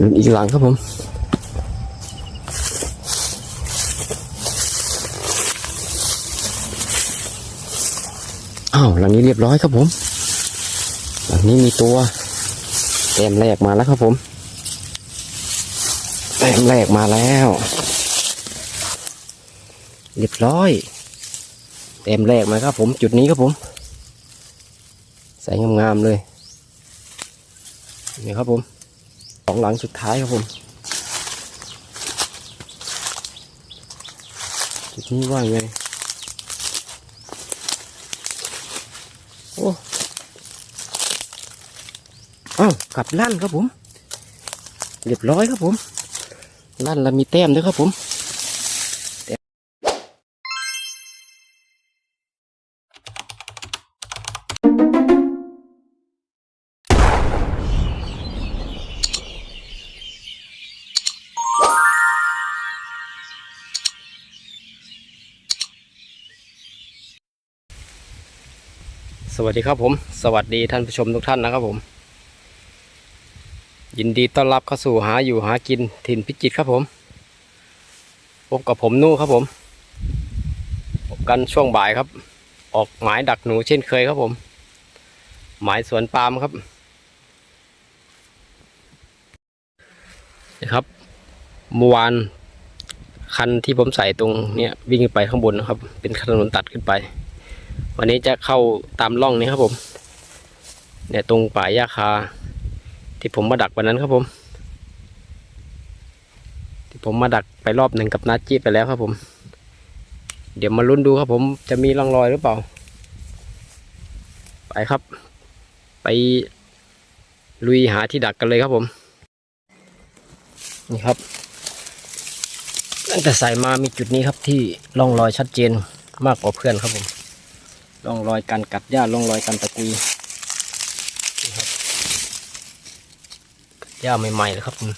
ลุ้นอีกหลังครับผมอ้าวหลังนี้เรียบร้อยครับผม หลังนี้มีตัวแต้มแรกมาแล้วครับผมแต้มแรกมาแล้ว เรียบร้อยแต้มแรกมาครับผม จุดนี้ครับผม ใส่งามๆเลยนี่ครับผม สองหลังสุดท้ายครับผมจุดนี้ว่าไงโอ้อ้าวกลับลั่นครับผม เรียบร้อยครับผม ลั่นแล้วมีแต้มด้วยครับผม วัสดีครับผม สวัสดีท่านผู้ชมทุกท่านนะครับผม ยินดีต้อนรับเข้าสู่หาอยู่หากินถิ่นพิจิตรครับผม พบกับผมนู่ครับผม พบกันช่วงบ่ายครับ ออกหมายดักหนูเช่นเคยครับผม หมายสวนปาล์มครับนะครับเมื่อวานคันที่ผมใส่ตรงเนี่ยวิ่งไปข้างบนนะครับ เป็นถนนตัดขึ้นไป วันนี้จะเข้าตามร่องนี้ครับผม เนี่ยตรงป่าหญ้าคา ที่ผมมาดักวันนั้นครับผม ที่ผมมาดักไปรอบหนึ่งกับนัดจีไปแล้วครับผม เดี๋ยวมาลุ้นดูครับผมจะมีร่องรอยหรือเปล่า ไปครับ ไปลุยหาที่ดักกันเลยครับผม นี่ครับตั้งแต่ใส่มามีจุดนี้ครับที่ร่องรอยชัดเจนมากกว่าเพื่อนครับผม ร่องรอยการกัดหญ้าร่องรอยการตะกุยนี่ครับกัดหญ้าใหม่ๆเลยครับผม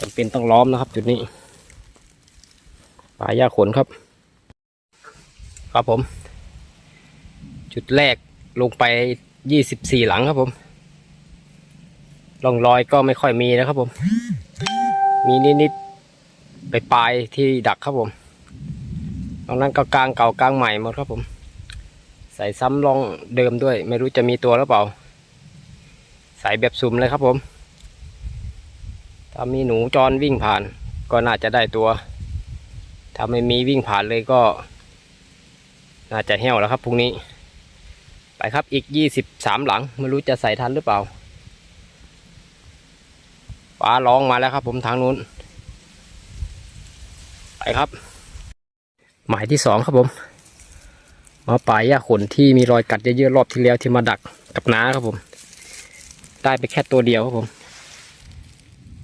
จำเป็นต้องล้อมนะครับ จุดนี้ป่าหญ้าขนครับ ครับผม จุดแรกลงไปยี่สิบสี่หลังครับผมร่องรอยก็ไม่ค่อยมีนะครับผม มีนิดๆไปปลายๆที่ดักครับผมตรงนั้นก็กลางเก่ากลางใหม่หมดครับผมใส่ซ้ำลองเดิมด้วย ไม่รู้จะมีตัวหรือเปล่า ใส่แบบสุ่มเลยครับผม ถ้ามีหนูจรวิ่งผ่าน ก็น่าจะได้ตัว ถ้าไม่มีวิ่งผ่านเลยก็ น่าจะเหี่ยวแล้วครับพรุ่งนี้ ไปครับอีกยี่สิบสามหลัง ไม่รู้จะใส่ทันหรือเปล่าฟ้าร้องมาแล้วครับผมทางนู้น ไปครับ หมายที่สองครับผม มาป่ายหญ้าขนที่มีรอยกัดเยอะๆรอบที่แล้วที่มาดักกับน้าครับผม ได้ไปแค่ตัวเดียวครับผม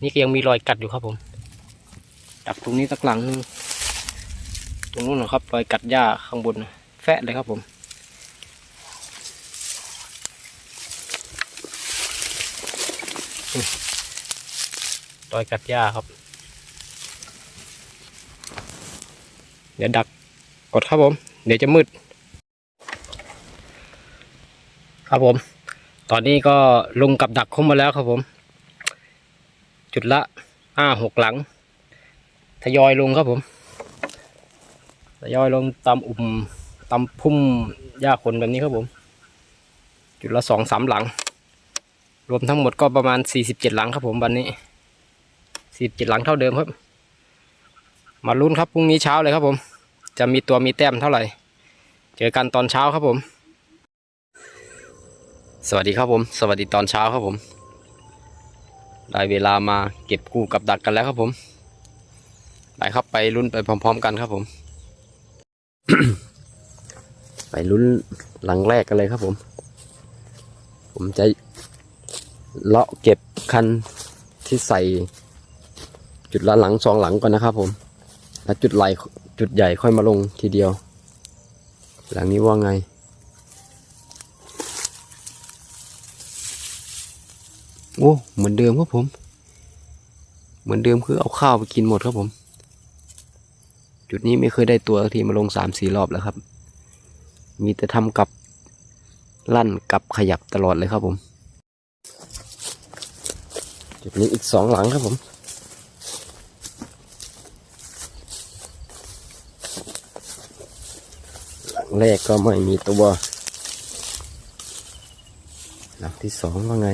นี่ก็ยังมีรอยกัดอยู่ครับผม ดักตรงนี้สักหลังหนึงตรงนู้นนะครับ รอยกัดหญ้าข้างบนน่ะแฟะเลยครับผมรอยกัดหญ้าครับ เดี๋ยวดักกดครับผม เดี๋ยวจะมืด ครับผม ตอนนี้ก็ลงกับดักคมมาแล้วครับผม จุดละห้าหกหลัง ทยอยลงครับผม ทยอยลงตามอุ่มตามพุ่มหญ้าขนแบบนี้ครับผม จุดละสองสามหลัง รวมทั้งหมดก็ประมาณสี่สิบเจ็ดหลังครับผมวันนี้สี่สิบเจ็ดหลังเท่าเดิมครับ มาลุ้นครับพรุ่งนี้เช้าเลยครับผม จะมีตัวมีแต้มเท่าไหร่ เจอกันตอนเช้าครับผม สวัสดีครับผม สวัสดีตอนเช้าครับผม ได้เวลามาเก็บกู้กับดักกันแล้วครับผมไปครับไปลุ้นไปพร้อม ๆ กันครับผม ไปลุ้นหลังแรกกันเลยครับผม ผมจะเลาะเก็บคันที่ใส่ จุดละหลังสองหลังก่อนนะครับ ผม แล้วจุดไหลจุดใหญ่ค่อยมาลงทีเดียว หลังนี้ว่าไง อ้เหมือนเดิมครับผม เหมือนเดิมคือเอาข้าวไปกินหมดครับผม จุดนี้ไม่เคยได้ตัวทีมาลงสามสี่รอบแล้วครับ มีแต่ทำกับลั่นกับขยับตลอดเลยครับผม จุดนี้อีกสองหลังครับผมหลังแรกก็ไม่มีตัว หลังที่สองว่าไง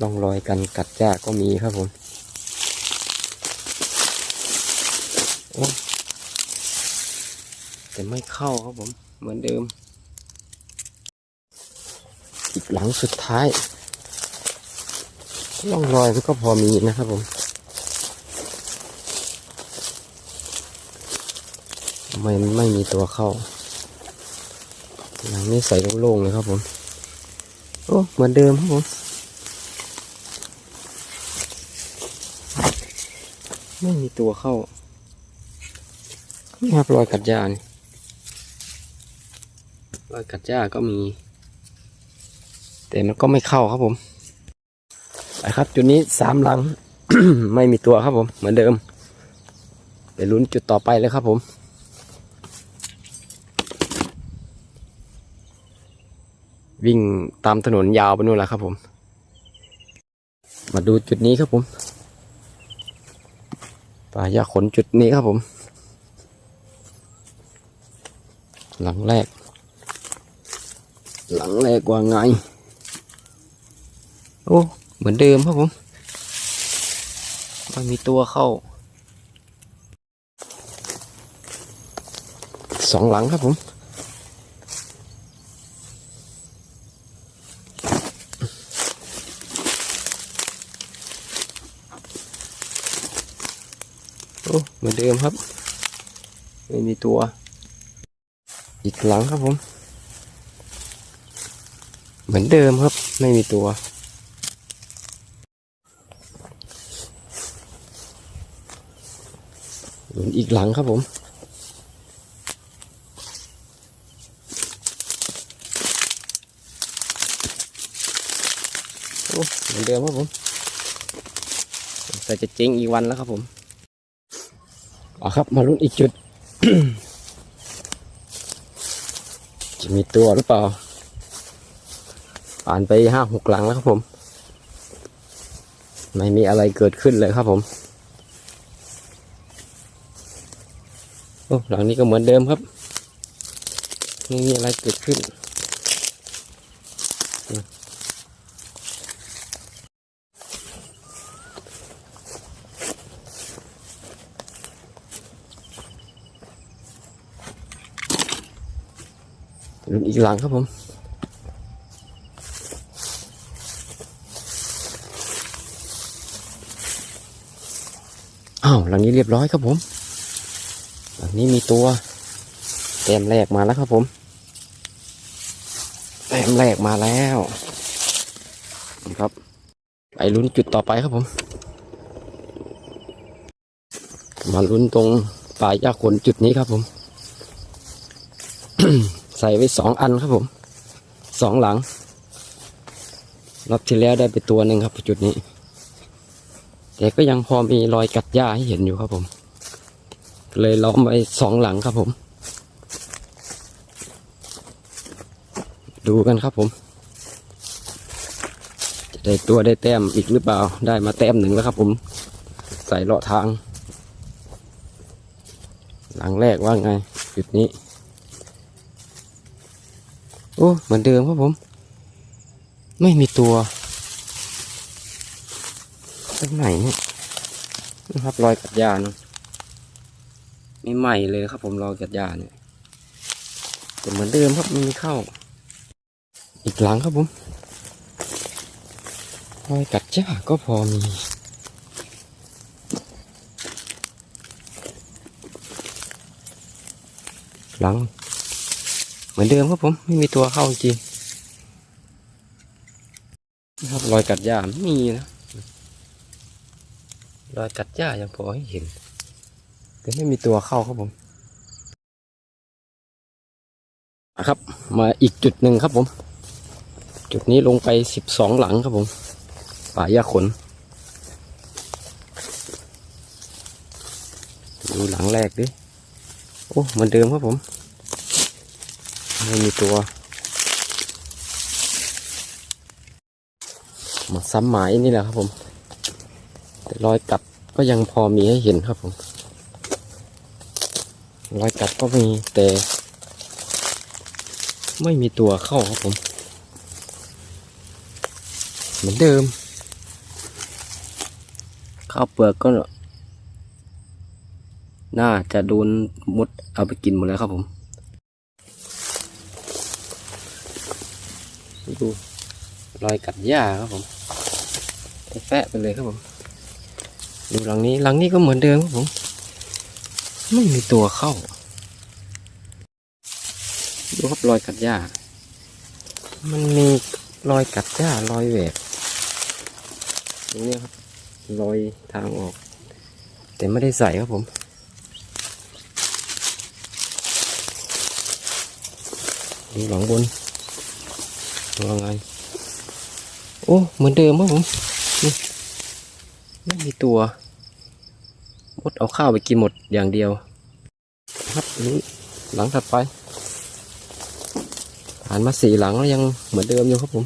ร่องรอยกันกัดหญ้าก็มีครับผมแต่ไม่เข้าครับผมเหมือนเดิม อีกหลังสุดท้ายร่องรอยมันก็พอมีนะครับผมไมมันไม่มีตัวเข้าหลังนี้ใส่โล่งๆเลยครับผม โอ้เหมือนเดิมครับผม ไม่มีตัวเข้านี่ครับรอยกัดหญ้านี่รอยกัดหญ้าก็มี แต่มันก็ไม่เข้าครับผมไปครับ จุดนี้สามหลัง ไม่มีตัวครับผม เหมือนเดิมไปลุ้นจุดต่อไปเลยครับผมวิ่งตามถนนยาวไปนู่นแหละครับผม มาดูจุดนี้ครับผม ป่ายาขนจุดนี้ครับผม หลังแรก หลังแรกว่าไง โอ้เหมือนเดิมครับผมมันมีตัวเข้าสองหลังครับผม โอ้ เดิมครับ ไม่มีตัว อีกหลังครับผม เหมือนเดิมครับ ไม่มีตัวหลุนอีกหลังครับผมเหมือนเดิมครับผมแต่จะเจ๊งอีกวันแล้วครับผม เอาครับ มาลุ้นอีกจุด จะมีตัวหรือเปล่า ผ่านไปห้าหกหลังแล้วครับผม ไม่มีอะไรเกิดขึ้นเลยครับผมโอ้หลังนี้ก็เหมือนเดิมครับไม่มีอะไรเกิดขึ้น ลุ้นอีกหลังครับผมอ้าวหลังนี้เรียบร้อยครับผม หลังนี้มีตัวแต้มแรกมาแล้วครับผมแต้มแรกมาแล้วครับไปลุ้นจุดต่อไปครับผม มาลุ้นตรงปลายยาขนจุดนี้ครับผม ใส่ไว้สองอันครับผมสองหลังรอบที่แล้วได้ไปตัวหนึ่งครับจุดนี้ แต่ก็ยังพอมีรอยกัดหญ้าให้เห็นอยู่ครับผม เลยล้อมไว้สองหลังครับผม ดูกันครับผม จะได้ตัวได้แต้มอีกหรือเปล่า ได้มาแต้มหนึ่งแล้วครับผม ใส่เลาะทาง หลังแรกว่าไงจุดนี้ โอ้เหมือนเดิมครับผม ไม่มีตัวตรงไหนเนี่ยนะครับรอยกัดยาเนอะไม่ใหม่เลยครับผมรอยกัดยาเนี่ยแต่เหมือนเดิมครับไม่มีเข้า อีกหลังครับผมรอยกัดยาก็พอมีหลัง เหมือนเดิมครับผมไม่มีตัวเข้าจริงนะครับรอยกัดหญ้าไม่มีนะรอยกัดหญ้ายังพอให้เห็น แต่ไม่มีตัวเข้าครับผมครับ มาอีกจุดหนึ่งครับผม จุดนี้ลงไปสิบสองหลังครับผม ป่ายาขนดูหลังแรกดิโอ้เหมือนเดิมครับผม ไม่มีตัว มาซ้ำหมายนี่แหละครับผม แต่รอยกัดก็ยังพอมีให้เห็นครับผม รอยกัดก็มีแต่ ไม่มีตัวเข้าครับผม เหมือนเดิม ข้าวเปลือกก็น่าจะโดนมดเอาไปกินหมดแล้วครับผม ดูรอยกัดหญ้าครับผมแฟะไปเลยครับผม ดูหลังนี้หลังนี้ก็เหมือนเดิมครับผม ไม่มีตัวเข้า ดูครับรอยกัดหญ้า มันมีรอยกัดหญ้ารอยแหวกตรงนี้ครับรอยทางออก แต่ไม่ได้ใส่ครับผมดูหลังบน ว่าไง โอ้ เหมือนเดิมครับผมนี่ไม่มีตัวมดเอาข้าวไปกินหมดอย่างเดียว ครับนี่หลังถัดไปผ่านมาสี่หลังแล้วยังเหมือนเดิมอยู่ครับผม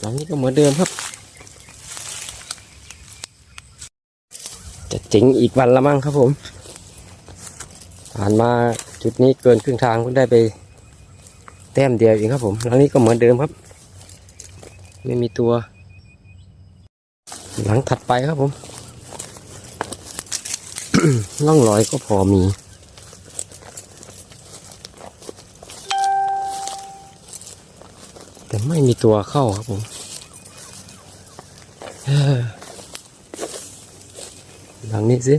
หลังนี้ก็เหมือนเดิมครับ จะเจ๋งอีกวันละมั้งครับผม ผ่านมา จุดนี้เกินครึ่งทางก็ได้ไปแต้มเดียวเองครับผมหลังนี้ก็เหมือนเดิมครับ ไม่มีตัว หลังถัดไปครับผมล่องรอยก็พอมีแต่ไม่มีตัวเข้าครับผมหลังนี้สิ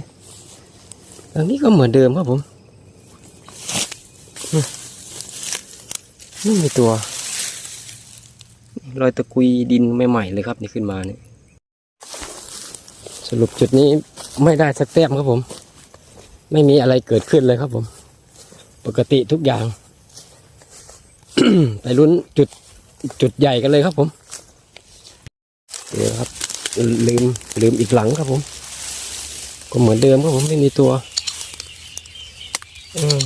หลังนี้ก็เหมือนเดิมครับผม ไม่มีตัว รอยตะกุยดินใหม่ๆเลยครับนี่ขึ้นมาเนี่ยสรุปจุดนี้ไม่ได้สักแต้มครับผม ไม่มีอะไรเกิดขึ้นเลยครับผม ปกติทุกอย่าง ไปลุ้นจุดจุดใหญ่กันเลยครับผมเดี๋ยวครับ ลืมลืมอีกหลังครับผม ก็เหมือนเดิมครับผมไม่มีตัว อืม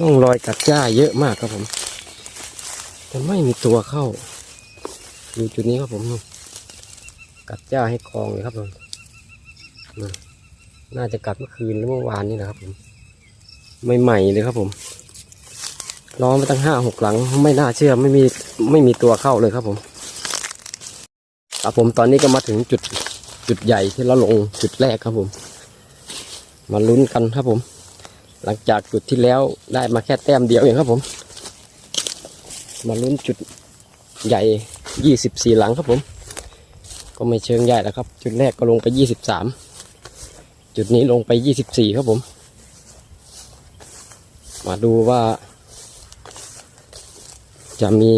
ต้องรอยกัดจ้าเยอะมากครับผม แต่ไม่มีตัวเข้าอยู่จุดนี้ครับผมนี่กัดจ้าให้คลองเลยครับผมนี่น่าจะกัดเมื่อคืนหรือเมื่อวานนี่นะครับผมใหม่ๆเลยครับผมล้อมไปตั้งห้าหกหลัง ไม่น่าเชื่อไม่มีไม่มีตัวเข้าเลยครับผมครับผมตอนนี้ก็มาถึงจุดจุดใหญ่ที่เราลงจุดแรกครับผม มาลุ้นกันครับผม หลังจากจุดที่แล้วได้มาแค่แต้มเดียวเองครับผม มาลุ้นจุดใหญ่ยี่สิบสี่หลังครับผม ก็ไม่เชิงใหญ่แล้วครับ จุดแรกก็ลงไปยี่สิบสามจุดนี้ลงไปยี่สิบสี่ครับผม มาดูว่า จะมี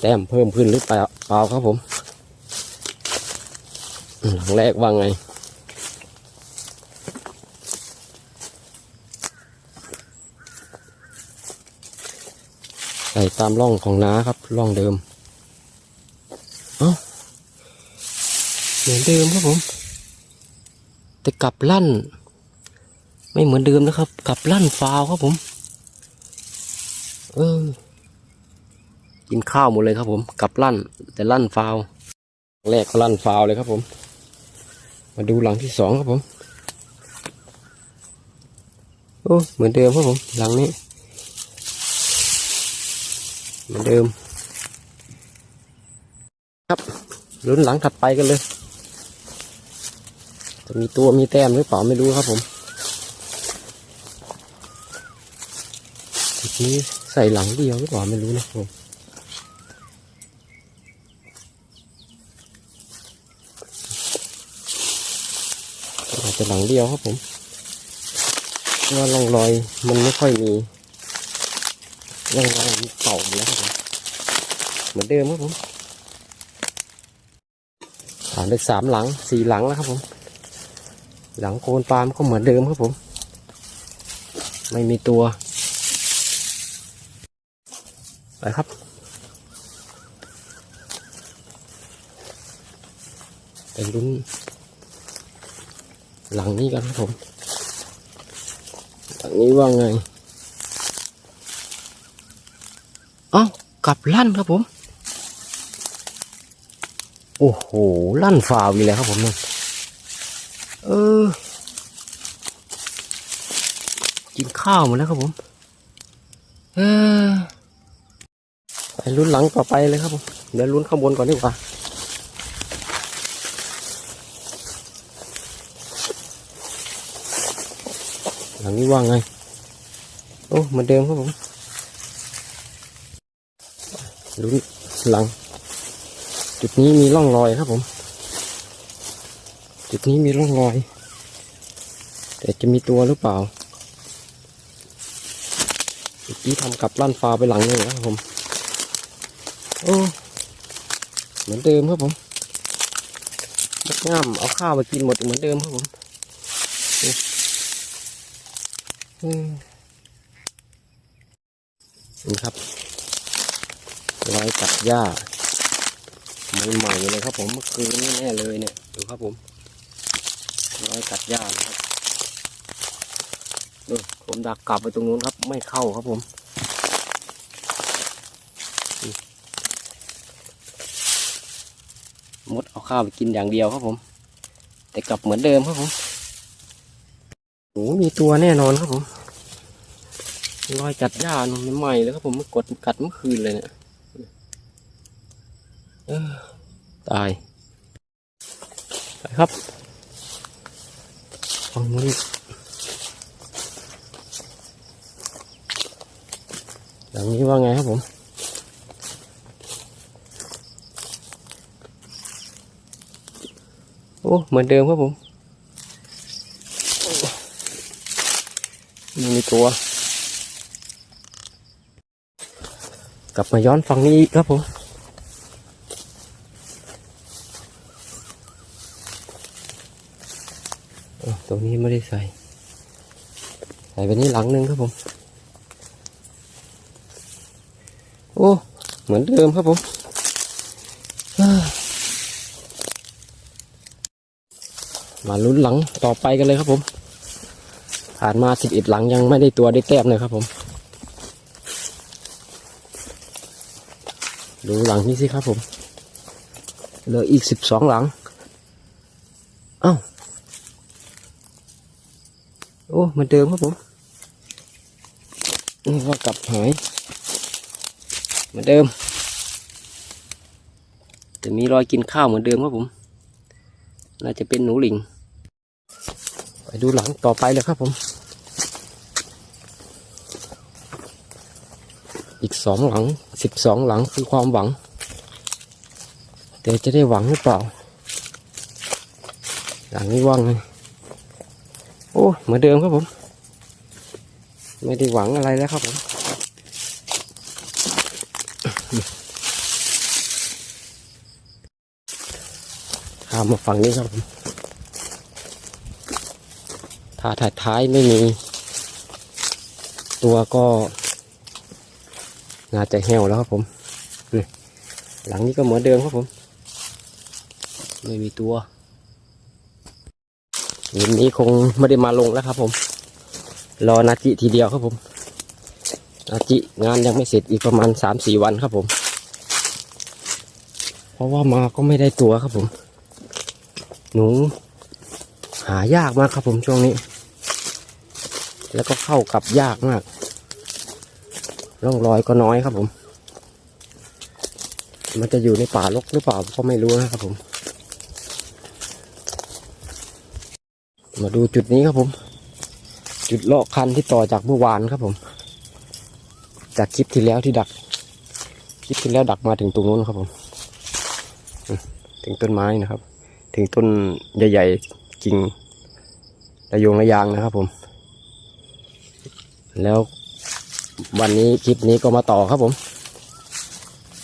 แต้มเพิ่มขึ้นหรือเปล่าเปล่าครับผม หลังแรกว่าไง ใส่ตามร่องของน้าครับร่องเดิม เอ้าเหมือนเดิมครับผม แต่กลับลั่น ไม่เหมือนเดิมนะครับ กลับลั่นฟาวครับผม เออ กินข้าวหมดเลยครับผม กลับลั่น แต่ลั่นฟาวแรกก็ลั่นฟาวเลยครับผม มาดูหลังที่สองครับผม โอ้ เหมือนเดิมครับผม หลังนี้ เหมือนเดิม ครับลุ้นหลังถัดไปกันเลย จะมีตัวมีแต้มหรือเปล่าไม่รู้ครับผมทีนี้ใส่หลังเดียวหรือเปล่าไม่รู้นะผมอาจจะหลังเดียวครับผมเพราะว่าร่องรอยมันไม่ค่อยมี ร่องรอยมันเก่าหมแล้วครับผมเหมือนเดิมครับผมผ่านไปสามหลังสี่หลังแล้วครับผม หลังโคนปาล์มก็เหมือนเดิมครับผม ไม่มีตัว ไปครับไปลุ้นหลังนี้กันครับผมหฝั่งนี้ว่าไงเอ้ากลับลั่นครับผม โอ้โห ลั่นฝ่าวีเลยครับผมนั่นเออ กินข้าวหมดแล้วครับผม เออไปลุ้นหลังต่อไปเลยครับผม เดี๋ยวลุ้นข้างบนก่อนดีกว่าหลังนี้ว่างไง โอ้เหมือนเดิมครับผม ลุ้นหลัง จุดนี้มีร่องรอยครับผม จุดนี้มีร่องรอย แต่จะมีตัวหรือเปล่าเมื่อกี้ทำกับลั่นฟ้าไปหลังเลยนะครับผม โอ้เหมือนเดิมครับผมมดง่ามเอาข้าวมากินหมดเหมือนเดิมครับผมนี่ครับ รอยกัดหญ้าใหม่ๆเลยครับผมเมื่อคืนแน่เลยเนี่ยดูครับผมรอยกัดหญ้านะครับดูผมดักกลับไปตรงนู้นครับ ไม่เข้าครับผมมดเอาข้าวไปกินอย่างเดียวครับผม แต่กลับเหมือนเดิมครับผมโอ้มีตัวแน่นอนครับผมรอยจัดหญ้าหนุ่มใหม่ๆเลยครับผมมันกดกัดเมื่อคืนเลยเนี่ย ตายไปครับฟังนู้นหลังนี้ว่าไงครับผมโอ้ เหมือนเดิมครับผมไม่มีตัว กลับมาย้อนฝั่งนี้อีกครับผม อ้าวตรงนี้ไม่ได้ใส่ ใส่ไปนี้หลังหนึ่งครับผม โอ้ เหมือนเดิมครับผมมาลุ้นหลังต่อไปกันเลยครับผม ผ่านมาสิบเอ็ดหลังยังไม่ได้ตัวได้แต้มเลยครับผม ดูหลังนี้สิครับผม เหลืออีกสิบสองหลัง เอ้า โอ้ เหมือนเดิมครับผมนี่ว่ากลับหายเหมือนเดิมจะมีรอยกินข้าวเหมือนเดิมครับผม น่าจะเป็นหนูหลิง ไปดูหลังต่อไปเลยครับผม อีกสองหลังสิบสองหลังคือความหวัง แต่จะได้หวังหรือเปล่า หลังนี้ว่างไง โอ้เหมือนเดิมครับผม ไม่ได้หวังอะไรแล้วครับผม ข้ามมาฝั่งนี้ครับผมถ้าถ่ายท้ายไม่มี ตัวก็น่าจะเหี่ยวแล้วครับผมหลังนี้ก็เหมือนเดิมครับผม ไม่มีตัว วันนี้คงไม่ได้มาลงแล้วครับผม รอนาจิทีเดียวครับผม นาจิงานยังไม่เสร็จอีกประมาณสามสี่วันครับผม เพราะว่ามาก็ไม่ได้ตัวครับผม หนู หายากมากครับผมช่วงนี้ แล้วก็เข้ากับยากมาก ร่องรอยก็น้อยครับผม มันจะอยู่ในป่ารกหรือเปล่าก็ไม่รู้นะครับผม มาดูจุดนี้ครับผม จุดเลาะคันที่ต่อจากเมื่อวานครับผม จากคลิปที่แล้วที่ดัก คลิปที่แล้วดักมาถึงตรงนู้นครับผม ถึงต้นไม้นะครับ ถึงต้นใหญ่ๆกิ่งระโยงระยางนะครับผม แล้ววันนี้คลิปนี้ก็มาต่อครับผม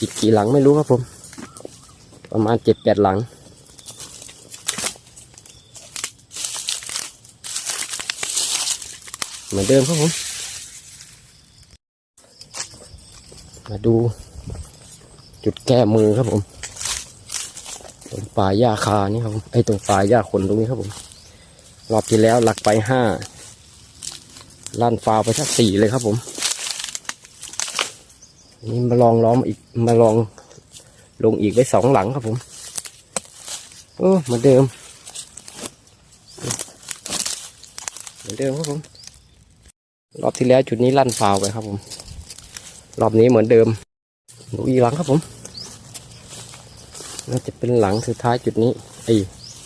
อีกกี่หลังไม่รู้ครับผม ประมาณเจ็ดแปดหลัง เหมือนเดิมครับผม มาดู จุดแก้มือครับผม ตรงป่าหญ้าคานี่ครับผมไอ้ตรงป่าหญ้าขนตรงนี้ครับผม รอบที่แล้วหลักไปห้าลั่นฟาวไปสักสี่เลยครับผม นี่มาลองล้อมอีกมาลองลงอีกไว้สองหลังครับผมโอ้เหมือนเดิม เหมือนเดิมครับผม รอบที่แล้วจุดนี้ลั่นฟาวไปครับผม รอบนี้เหมือนเดิมดูอีหลังครับผม น่าจะเป็นหลังสุดท้ายจุดนี้ไอ้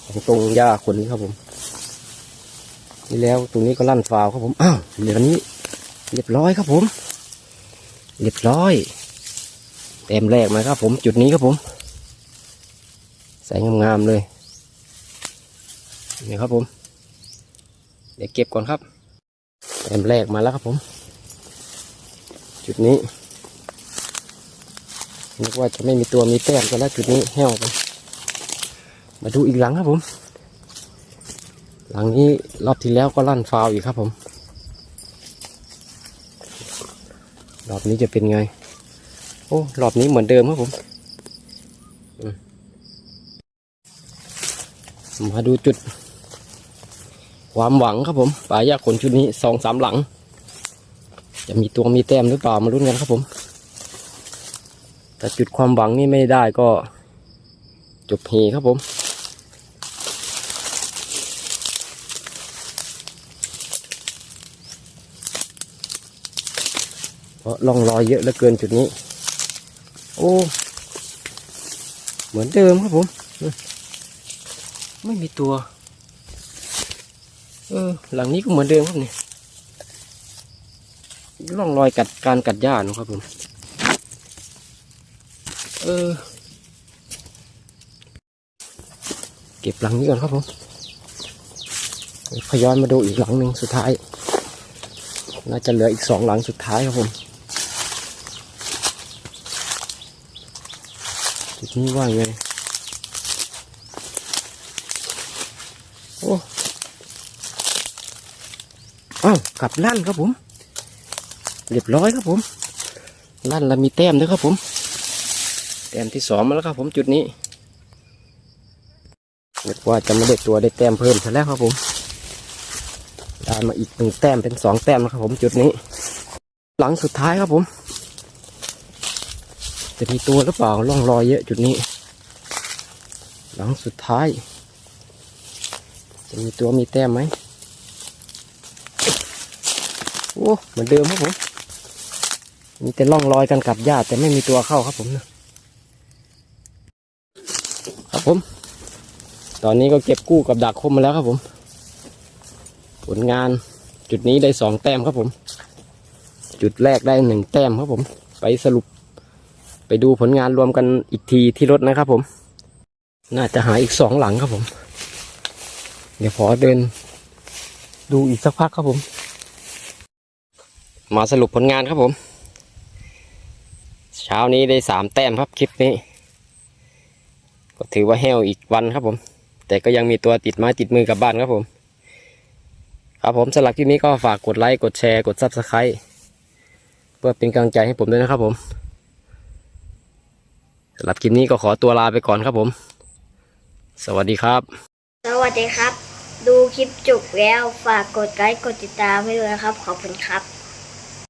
ของตรงหญ้าคนนี้ครับผม นี่แล้วตรงนี้ก็ลั่นฟาวครับผม อ้าวเหลือนี้เรียบร้อยครับผม เรียบร้อยเต็มแรกมาครับผม จุดนี้ครับผม ใส่งามๆเลยนี่ครับผม เดี๋ยวเก็บก่อนครับ เต็มแรกมาแล้วครับผม จุดนี้นึกว่าจะไม่มีตัวมีแต้มกันแล้วจุดนี้แห้วไป มาดูอีกหลังครับผม หลังนี้รอบที่แล้วก็ลั่นฟาวอีกครับผม รอบนี้จะเป็นไง โอ้รอบนี้เหมือนเดิมครับผม มาดูจุด ความหวังครับผมป่ายาขนชุดนี้สองสามหลัง จะมีตัวมีแต้มหรือเปล่ามาลุ้นกันครับผมแต่จุดความหวังนี่ไม่ได้ก็จบเฮครับผมเพราะร่องรอยเยอะเหลือเกินจุดนี้ โอ้เหมือนเดิมครับผม ไม่มีตัว เออหลังนี้ก็เหมือนเดิมครับนี่ร่องรอยกัดการกัดหญ้านะครับผมเออเก็บหลังนี้ก่อนครับผมพย้อนมาดูอีกหลังหนึ่งสุดท้าย น่าจะเหลืออีกสองหลังสุดท้ายครับผมจุดนี้ว่าไง โอ้ อ้าว กับลั่นครับผม เรียบร้อยครับผมลั่นแล้วมีแต้มด้วยครับผม แต้มที่สองมาแล้วครับผมจุดนี้เรียกว่าจะไม่ได้ตัวได้แต้มเพิ่มซะแล้วครับผมได้มาอีกหนึ่งแต้มเป็นสองแต้มนะครับผมจุดนี้ หลังสุดท้ายครับผม จะมีตัวหรือเปล่าล่องรอยเยอะจุดนี้ หลังสุดท้าย จะมีตัวมีแต้มไหม โอ้เหมือนเดิมครับผมมีแต่ล่องรอยกันกัดหญ้าแต่ไม่มีตัวเข้าครับผมนะครับผม ตอนนี้ก็เก็บกู้กับดักคมมาแล้วครับผม ผลงานจุดนี้ได้สองแต้มครับผม จุดแรกได้หนึ่งแต้มครับผม ไปสรุป ไปดูผลงานรวมกันอีกทีที่รถนะครับผม น่าจะหาอีกสองหลังครับผม เดี๋ยวขอเดิน ดูอีกสักพักครับผม มาสรุปผลงานครับผม เช้านี้ได้สามแต้มครับคลิปนี้ ก็ถือว่าแห้วอีกวันครับผม แต่ก็ยังมีตัวติดไม้ติดมือกลับบ้านครับผม ครับผมสำหรับคลิปนี้ก็ฝากกดไลค์กดแชร์กดซับสไครต์เพื่อเป็นกำลังใจให้ผมด้วยนะครับผมสำหรับคลิปนี้ก็ขอตัวลาไปก่อนครับผม สวัสดีครับ สวัสดีครับ ดูคลิปจบแล้วฝากกดไลค์กดติดตามให้ด้วยนะครับ ขอบคุณครับ